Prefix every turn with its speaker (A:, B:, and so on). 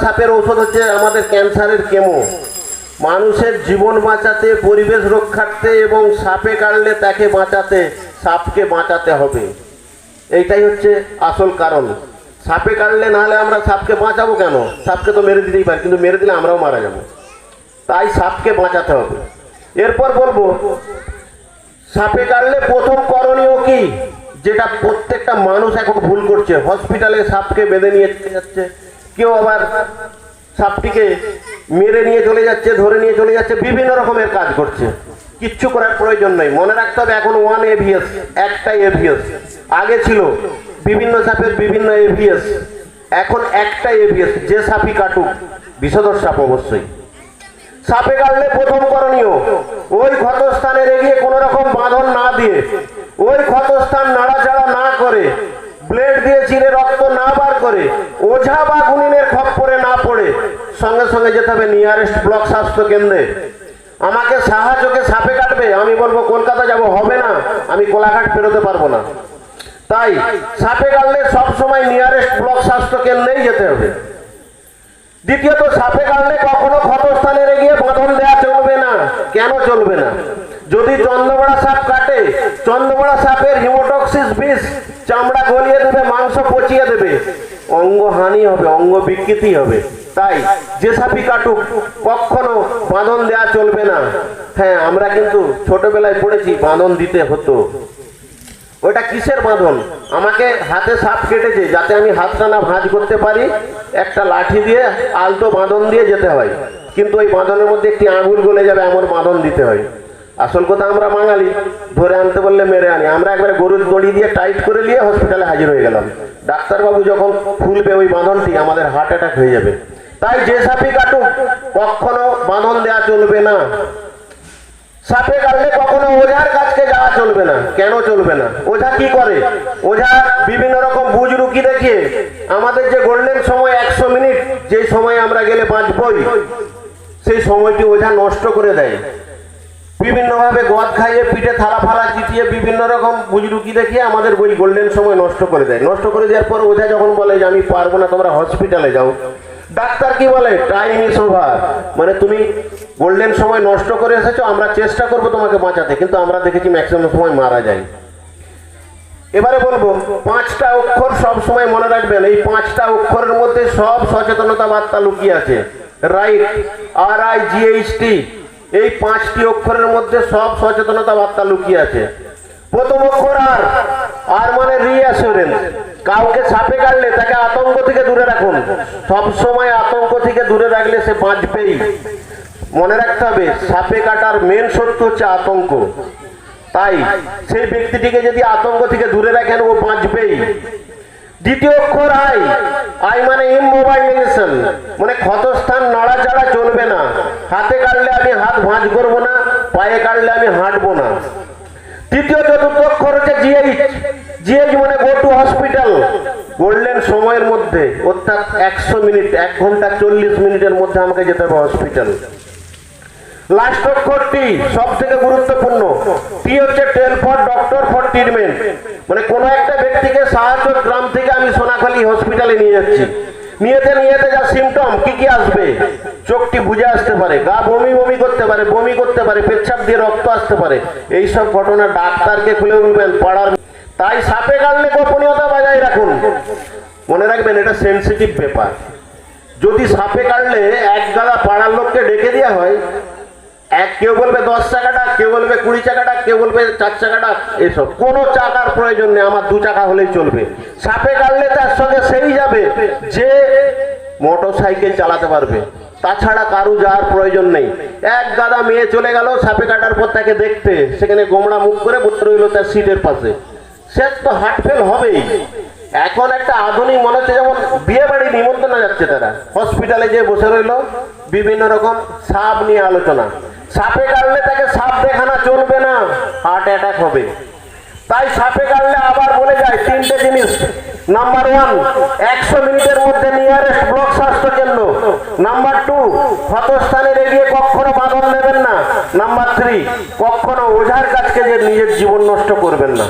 A: সাপের ঔষধ হচ্ছে আমাদের ক্যান্সারের কেমো। মানুষের জীবন বাঁচাতে, পরিবেশ রক্ষার্থে এবং সাপে কাটলে তাকে বাঁচাতে, সাপকে বাঁচাতে হবে। এইটাই হচ্ছে আসল কারণ। সাপে কাটলে নাহলে আমরা সাপকে বাঁচাবো কেন? সাপকে তো মেরে দিতেই পারি, কিন্তু মেরে দিলে আমরাও মারা যাব। তাই সাপকে বাঁচাতে হবে। এরপর বলব, সাপে কাটলে প্রথম করণীয় কি? যেটা প্রত্যেকটা মানুষ এখন ভুল করছে। হসপিটালে সাপকে বেঁধে নিয়ে যাচ্ছে। কেউ আবার সাপটিকে মেরে নিয়ে চলে যাচ্ছে, ধরে নিয়ে চলে যাচ্ছে, বিভিন্ন রকমের কাজ করছে। কিচ্ছু করার প্রয়োজন নেই। মনে রাখতে হবে এখন ওয়ান এভিএস একটাই এভিএস আগে ছিল বিভিন্ন সাপের বিভিন্ন এভিএস এখন একটাই এভিএস যে সাপই কাটুক বিষধর সাপ অবশ্যই। সাপে কাটলে প্রথম করণীয়, ওই ক্ষতস্থানে রেগিয়ে কোন রকম বাঁধন না দিয়ে, ওই ক্ষতস্থান নাড়াচাড়া না করে, ব্লেড দিয়ে চিরে রক্ত করে, ওঝা বা গুনিনের খপ্পরে না পড়ে, সঙ্গে সঙ্গে যেতে হবে নিয়ারেস্ট ব্লক স্বাস্থ্য কেন্দ্রে। আমাকে সাহায্যকে সাপে কাটবে, আমি বলব কলকাতা যাব, হবে না, আমি কোলাঘাট পেরোতে পারব না। তাই সাপে কাটলে সবসময় নিয়ারেস্ট ব্লক স্বাস্থ্য কেন্দ্রেই যেতে হবে। দ্বিতীয়ত, সাপে কাটলে কখনো ক্ষতস্থানে গিয়ে বাঁধন দেওয়া চলবে না। কেন চলবে না? যদি চন্দ্রবড়া সাপ কাটে, চন্দ্রবড়া সাপের হিমোটক্সিস বিষ চামড়া গলিয়ে দেবে, মাংস পচিয়ে দেবে। অঙ্গ হানি হবে অঙ্গ বিকৃতি হবে। তাই যে সাপি কাটুক, কখনো বাঁধন দেওয়া চলবে না। হ্যাঁ আমরা কিন্তু ছোটবেলায় পড়েছি, বাঁধন দিতে হতো। ওটা কিসের বাঁধন? আমাকে হাতে সাপ কেটেছে, যাতে আমি হাতটা না ভাঁজ করতে পারি। একটা লাঠি দিয়ে আলতো বাঁধন দিয়ে যেতে হয়। কিন্তু ওই বাঁধনের মধ্যে একটি আঙুল গলে যাবে, এমন বাঁধন দিতে হয়। আসল কথা আমরা বাঙালি। ধরে আনতে বললে মেরে আনি। আমরা একবারে গরুর দড়ি দিয়ে টাইট করে নিয়ে হসপিটালে হাজির হয়ে গেলাম। ডাক্তারবাবু যখন খুলবে ওই বাঁধনটি আমাদের হার্ট অ্যাটাক হয়ে যাবে। তাই যে সাপই কাটুক, কখনো বাঁধন দেওয়া চলবে না। সাপে কাটলে কখনো ওঝার কাছকে যাওয়া চলবে না। কেন চলবে না? ওঝা কি করে? ওঝা বিভিন্ন রকম বুঝ রুকি দেখিয়ে আমাদের যে গোল্ডেন সময় একশো মিনিট, যে সময় আমরা গেলে বাঁচবই, সেই সময়টি ওঝা নষ্ট করে দেয়। বিভিন্নভাবে গদ খাইয়ে পিঠে থালা ফালা চিটিয়ে বিভিন্ন রকম বুজরুকি দেখিয়ে আমাদের বই গোল্ডেন সময় নষ্ট করে দেয়। নষ্ট করে দেওয়ার পর ওঝা যখন বলে যে আমি পারব না, তোমরা হসপিটালে যাও। ডাক্তার কি বলে? টাইম ইস ওভার মানে তুমি গোল্ডেন সময় নষ্ট করে এসেছ, আমরা চেষ্টা করব তোমাকে বাঁচাতে, কিন্তু আমরা দেখেছি ম্যাক্সিমাম সময় মারা যায়। এবারে বলব, পাঁচটা অক্ষর সব সময় মনে রাখবেন, এই পাঁচটা অক্ষরের মধ্যে সব সচেতনতা বার্তা লুকিয়ে আছে। Right R I G H T এই পাঁচটি অক্ষরের মধ্যে সব সচেতনতা বার্তা লুকিয়ে আছে। প্রথম অক্ষর আর। আর মানে রিঅ্যাসুরেন্স কাউকে সাপে কাটলে তাকে আতঙ্ক থেকে দূরে রাখুন। সব সময় আতঙ্ক থেকে দূরে রাখলে সে বাঁচবেই। মনে রাখতে হবে সাপে কাটার মেন শত্রু হচ্ছে আতঙ্ক। তাই সেই ব্যক্তিটিকে যদি আতঙ্ক থেকে দূরে রাখেন, ও বাঁচবেই। দ্বিতীয় অক্ষর আই। আই মানে ইমোবাইলাইজেশন মানে ক্ষতস্থান, নাড়াচাড়া চলবে না। হাতে কাটলে আমি হাত ভাঁজ করব না, পায়ে কাটলে আমি হাঁটবো না। তৃতীয়, চতুর্থ অক্ষর হচ্ছে জিএইচ জিএইচ মানে গো টু হসপিটাল গোল্ডেন সময়ের মধ্যে, অর্থাৎ একশো মিনিট, এক ঘণ্টা চল্লিশ মিনিটের মধ্যে আমাকে যেতে হবে হসপিটাল লাস্ট অক্ষর টি সব থেকে গুরুত্বপূর্ণ। টি হচ্ছে tell for doctor for treatment মানে কোন একটা ব্যক্তিকে সাহায্য গ্রাম থেকে আমি সোনাখালী হসপিটালে নিয়ে যাচ্ছি। নিয়েতে নিয়েতে যা সিমটম কি কি আসবে? চোখটি বুঝে আসতে পারে, গা বমি বমি করতে পারে, বমি করতে পারে পেচ্ছাপ দিয়ে রক্ত আসতে পারে। এই সব ঘটনা ডাক্তারকে খুলে বলবেন, পাড়ার তাই সাপে কাটলে গোপনীয়তা বজায় রাখুন। মনে রাখবেন, এটা সেন্সিটিভ ব্যাপার। যদি সাপে কাটলে এক পাড়ার লোককে ডেকে দেওয়া হয় এক, কেউ বলবে দশ চাকাটা কেউ বলবে কুড়ি চাকাটা কেউ বলবে চার চাকাটা এসব। কোনো চাকার প্রয়োজন নেই, আমার দু চাকা হলেই চলবে। সাপে কাটলে তার সঙ্গে সেই যাবে যে মোটর সাইকেল চালাতে পারবে। তাছাড়া কারু যাওয়ার প্রয়োজন নেই। এক গাদা মেয়ে চলে গেল, সাপে কাটার পর তাকে দেখতে। সেখানে গোমড়া মুখ করে বসে রইল তার সিটের পাশে। সে তো হার্ট ফেল হবেই। এখন একটা আধুনিক মনে হচ্ছে যেমন বিয়ে বাড়ি নিমন্ত্রণ যাচ্ছে তারা। হসপিটালে যে বসে রইল, বিভিন্ন রকম সাপ নিয়ে আলোচনা। সাপে কাটলে তাকে সাপ দেখানা চলবে না। হার্ট অ্যাটাক হবে। তাই সাপে কাটলে আবার বলে যায়, তিনটে জিনিস। নাম্বার ওয়ান একশো মিনিটের মধ্যে নিয়ারেস্ট ব্লক স্বাস্থ্য কেন্দ্র নাম্বার টু ক্ষতস্থানে এগিয়ে কখনো বাঁধন নেবেন না। নাম্বার থ্রি কখনো ওঝার কাছকে যে নিজের জীবন নষ্ট করবেন না।